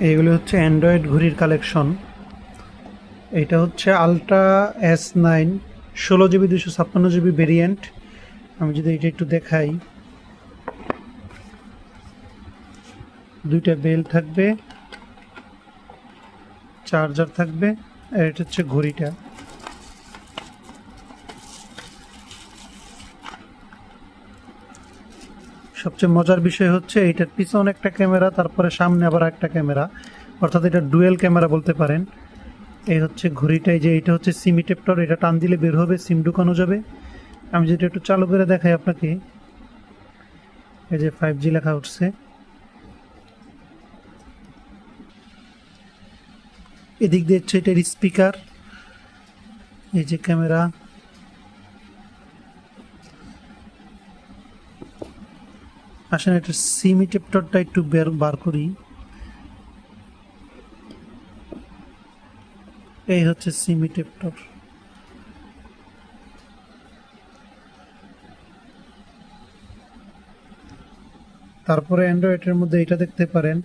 এইগুলো হচ্ছে অ্যান্ড্রয়েড ঘড়ির কালেকশন। এটা হচ্ছে আলট্রা এস নাইন, ষোলো জিবি দুশো ছাপ্পান্ন জিবি ভেরিয়েন্ট। আমি যদি এটা একটু দেখাই। দুইটা বেল থাকবে, চার্জার থাকবে, আর এটা হচ্ছে ঘড়িটা। সবচেয়ে মজার বিষয় হচ্ছে এইটার পিছনে একটা ক্যামেরা, তারপরে সামনে আবার একটা ক্যামেরা। অর্থাৎ এটা ডুয়েল ক্যামেরা বলতে পারেন। এই হচ্ছে ঘড়িটাই যে এটা হচ্ছে সিমি টেপটর এটা টান দিলে বের হবে, সিম ঢুকানো যাবে। আমি যেটা একটু চালু করে দেখাই আপনাকে। এই যে ফাইভ জি লেখা উঠছে। এদিক দিয়ে হচ্ছে এটার স্পিকার এই যে ক্যামেরা। আসেন এটা সিমি টেপটরটা একটু বের, বার করি। এই হচ্ছে সিমি টেপ্টর তারপরে অ্যান্ড্রয়েডের মধ্যে এটা দেখতে পারেন।